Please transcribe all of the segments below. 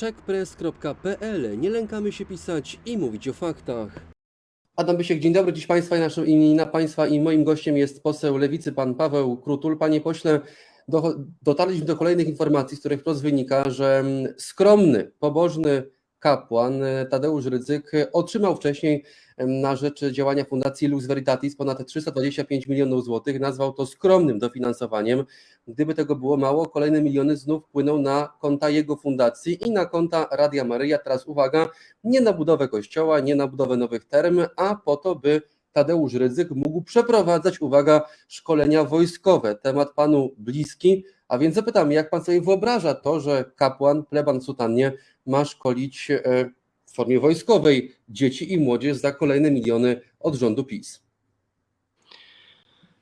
checkpress.pl. Nie lękamy się pisać i mówić o faktach. Adam Bysiek, dzień dobry. Dziś Państwa i, naszym, i na Państwa i moim gościem jest poseł Lewicy, pan Paweł Krutul. Panie pośle, do, dotarliśmy do kolejnych informacji, z których wprost wynika, że mm, skromny, pobożny kapłan e, Tadeusz Rydzyk otrzymał wcześniej na rzecz działania Fundacji Lux Veritatis ponad 325 milionów złotych. Nazwał to skromnym dofinansowaniem. Gdyby tego było mało, kolejne miliony znów płyną na konta jego fundacji i na konta Radia Maryja. Teraz uwaga, nie na budowę kościoła, nie na budowę nowych term, a po to, by Tadeusz Rydzyk mógł przeprowadzać, uwaga, szkolenia wojskowe. Temat panu bliski, a więc zapytam, jak pan sobie wyobraża to, że kapłan, pleban sutannie ma szkolić e, w formie wojskowej dzieci i młodzież za kolejne miliony od rządu PiS?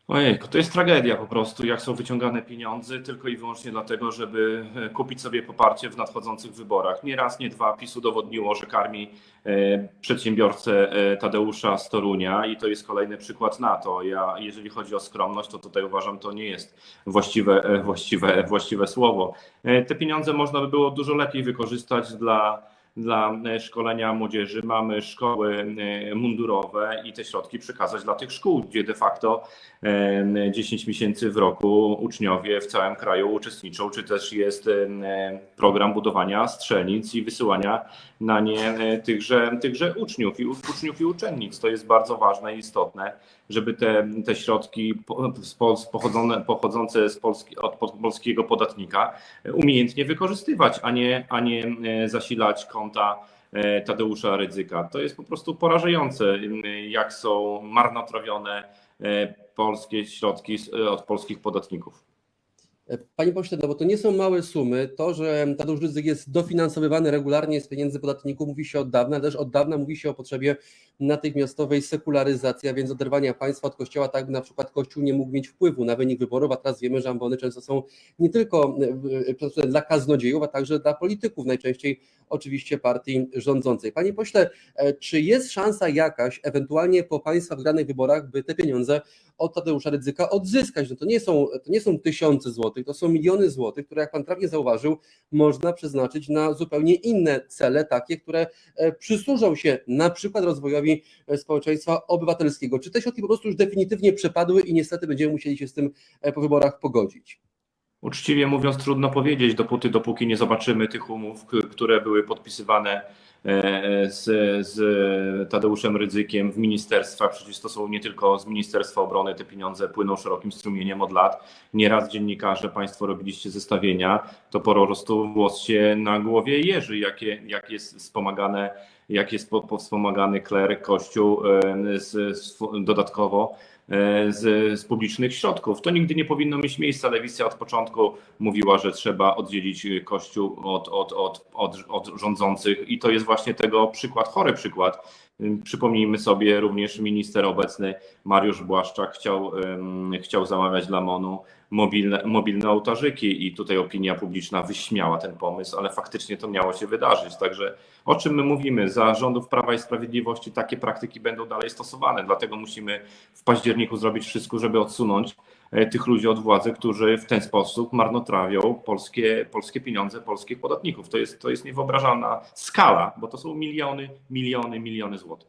Ojej, to jest tragedia po prostu, jak są wyciągane pieniądze tylko i wyłącznie dlatego, żeby e, kupić sobie poparcie w nadchodzących wyborach. Nie raz, nie dwa PiS udowodniło, że karmi e, przedsiębiorcę e, Tadeusza z Torunia i to jest kolejny przykład na to. Ja, jeżeli chodzi o skromność, to tutaj uważam, to nie jest właściwe, właściwe, właściwe słowo. Te pieniądze można by było dużo lepiej wykorzystać dla dla e, szkolenia młodzieży. Mamy szkoły e, mundurowe i te środki przekazać dla tych szkół, gdzie de facto e, 10 miesięcy w roku uczniowie w całym kraju uczestniczą, czy też jest e, program budowania strzelnic i wysyłania na nie e, tychże, tychże uczniów, i uczniów i uczennic. To jest bardzo ważne i istotne, żeby te, te środki pochodzone, pochodzące z Polski, od polskiego podatnika umiejętnie wykorzystywać, a nie, a nie e, zasilać konta e, Tadeusza Rydzyka. To jest po prostu porażające, m, jak są marnotrawione e, polskie środki e, od polskich podatników. Panie pośle, no bo to nie są małe sumy. To, że Tadeusz Rydzyk jest dofinansowywany regularnie z pieniędzy podatników, mówi się od dawna, też od dawna mówi się o potrzebie natychmiastowej sekularyzacji, a więc oderwania państwa od kościoła, tak by na przykład kościół nie mógł mieć wpływu na wynik wyborów, a teraz wiemy, że ambony często są nie tylko e, e, dla kaznodziejów, a także dla polityków, najczęściej oczywiście partii rządzącej. Panie pośle, e, czy jest szansa jakaś, ewentualnie po państwa wygranych wyborach, by te pieniądze od Tadeusza Rydzyka odzyskać. No to, nie są, to nie są tysiące złotych, to są miliony złotych, które jak pan trafnie zauważył, można przeznaczyć na zupełnie inne cele, takie, które e, przysłużą się na przykład rozwojowi e, społeczeństwa obywatelskiego. Czy te środki po prostu już definitywnie przepadły i niestety będziemy musieli się z tym e, po wyborach pogodzić? Uczciwie mówiąc, trudno powiedzieć, dopóty, dopóki nie zobaczymy tych umów, które były podpisywane z, z Tadeuszem Rydzykiem w ministerstwach. Przecież to są nie tylko z Ministerstwa Obrony, te pieniądze płyną szerokim strumieniem od lat. Nieraz dziennikarze, Państwo robiliście zestawienia, to po prostu włos się na głowie jeży, jakie, jak jest wspomagane, jak jest po- po- wspomagany kler, kościół e, z, z, dodatkowo e, z, z publicznych środków. To nigdy nie powinno mieć miejsca. Lewica od początku mówiła, że trzeba oddzielić Kościół od, od, od, od rządzących i to jest właśnie tego przykład, chory przykład. Przypomnijmy sobie również minister obecny Mariusz Błaszczak chciał, chciał zamawiać dla MONU mobilne, mobilne ołtarzyki i tutaj opinia publiczna wyśmiała ten pomysł, ale faktycznie to miało się wydarzyć. Także o czym my mówimy? Za rządów Prawa i Sprawiedliwości takie praktyki będą dalej stosowane, dlatego musimy w październiku zrobić wszystko, żeby odsunąć tych ludzi od władzy, którzy w ten sposób marnotrawią polskie, polskie pieniądze polskich podatników. To jest, to jest niewyobrażalna skala, bo to są miliony, miliony, miliony złotych.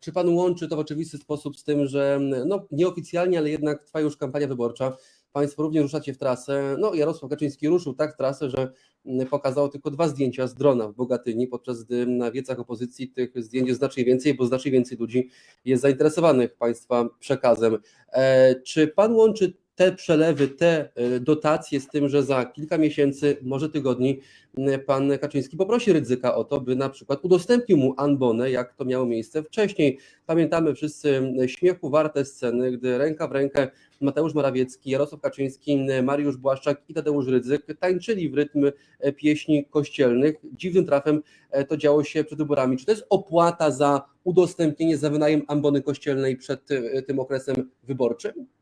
Czy pan łączy to w oczywisty sposób z tym, że no, nieoficjalnie, ale jednak trwa już kampania wyborcza? Państwo również ruszacie w trasę. No, Jarosław Kaczyński ruszył tak w trasę, że mm, pokazał tylko dwa zdjęcia z drona w Bogatyni, podczas gdy na wiecach opozycji tych zdjęć jest znacznie więcej, bo znacznie więcej ludzi jest zainteresowanych państwa przekazem. E, czy pan łączy te przelewy, te e, dotacje z tym, że za kilka miesięcy, może tygodni, pan Kaczyński poprosi Rydzyka o to, by na przykład udostępnił mu Anbonę, jak to miało miejsce wcześniej. Pamiętamy wszyscy śmiechu warte sceny, gdy ręka w rękę Mateusz Morawiecki, Jarosław Kaczyński, Mariusz Błaszczak i Tadeusz Rydzyk tańczyli w rytm e, pieśni kościelnych. Dziwnym trafem e, to działo się przed wyborami. Czy to jest opłata za udostępnienie, za wynajem ambony kościelnej przed tym okresem wyborczym?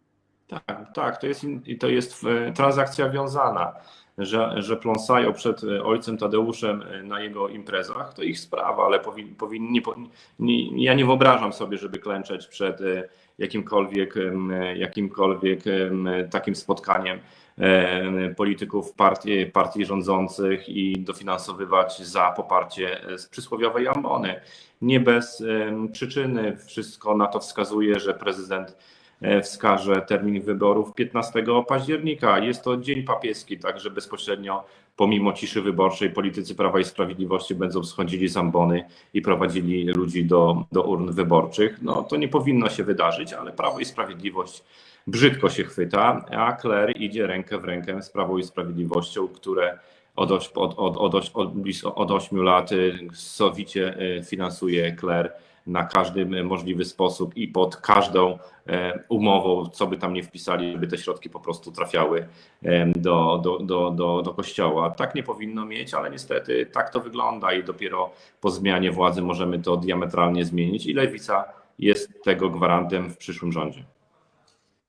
Tak, tak, to jest, to jest transakcja wiązana. że, że pląsają przed e, ojcem Tadeuszem e, na jego imprezach, to ich sprawa, ale powin, powinni, po- nie, ja nie wyobrażam sobie, żeby klęczeć przed e, jakimkolwiek, jakimkolwiek takim spotkaniem polityków partii, partii rządzących i dofinansowywać za poparcie z przysłowiowej ambony. Nie bez przyczyny wszystko na to wskazuje, że prezydent wskaże termin wyborów 15 października. Jest to dzień papieski, także bezpośrednio pomimo ciszy wyborczej politycy Prawa i Sprawiedliwości będą schodzili z ambony i prowadzili ludzi do, do urn wyborczych. No to nie powinno się wydarzyć, ale Prawo i Sprawiedliwość brzydko się chwyta, a Kler idzie rękę w rękę z Prawo i Sprawiedliwością, które od, od, od, od, od, od 8 lat y, sowicie y, finansuje Kler na każdy możliwy sposób i pod każdą umową, co by tam nie wpisali, żeby te środki po prostu trafiały do, do, do, do, do kościoła. Tak nie powinno mieć, ale niestety tak to wygląda i dopiero po zmianie władzy możemy to diametralnie zmienić i lewica jest tego gwarantem w przyszłym rządzie.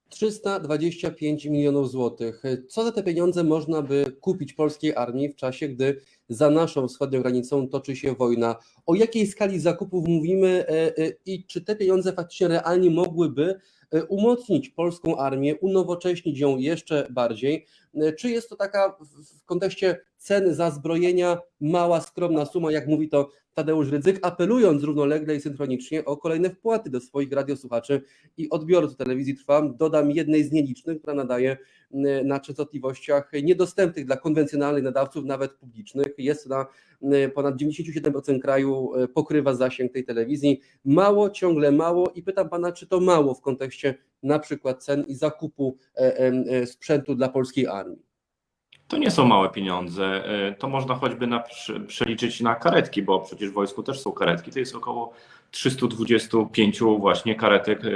325 milionów złotych. Co za te pieniądze można by kupić polskiej armii w czasie, gdy za naszą wschodnią granicą toczy się wojna? O jakiej skali zakupów mówimy e, e, i czy te pieniądze faktycznie realnie mogłyby e, umocnić polską armię, unowocześnić ją jeszcze bardziej? Czy jest to taka w kontekście cen za zbrojenia mała, skromna suma, jak mówi to Tadeusz Rydzyk, apelując równolegle i synchronicznie o kolejne wpłaty do swoich radiosłuchaczy i odbiorców telewizji Trwam. Dodam jednej z nielicznych, która nadaje m, na częstotliwościach niedostępnych dla konwencjonalnych nadawców, nawet publicznych. Jest na m, ponad 97% kraju, e, pokrywa zasięg tej telewizji. Mało, ciągle mało i pytam pana, czy to mało w kontekście na przykład cen i zakupu e, em, e, sprzętu dla polskiej armii. To nie są małe pieniądze. E, To można choćby na, prze- przeliczyć na karetki, bo przecież w wojsku też są karetki. To jest około 325 właśnie karetek e,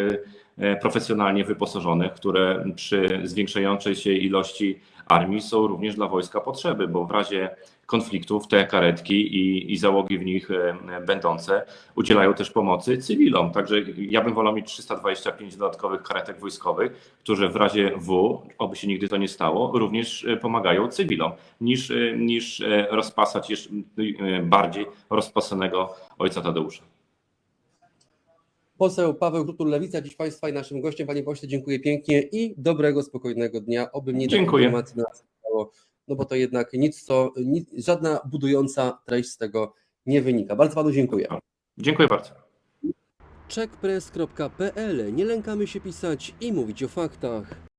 profesjonalnie wyposażonych, które przy zwiększającej się ilości armii są również dla wojska potrzeby, bo w razie konfliktów te karetki i, i załogi w nich e, będące udzielają też pomocy cywilom. Także ja bym wolał mieć 325 dodatkowych karetek wojskowych, które w razie W, oby się nigdy to nie stało, również e, pomagają cywilom, niż, e, niż e, rozpasać jeszcze e, bardziej rozpasanego ojca Tadeusza. Poseł Paweł Krutul Lewica, dziś Państwa i naszym gościem. Panie pośle, dziękuję pięknie i dobrego, spokojnego dnia. Oby mnie Dziękuję. nas no bo to jednak nic, co, nic, żadna budująca treść z tego nie wynika. Bardzo Panu dziękuję. Dziękuję bardzo. Checkpress.pl Nie lękamy się pisać i mówić o faktach.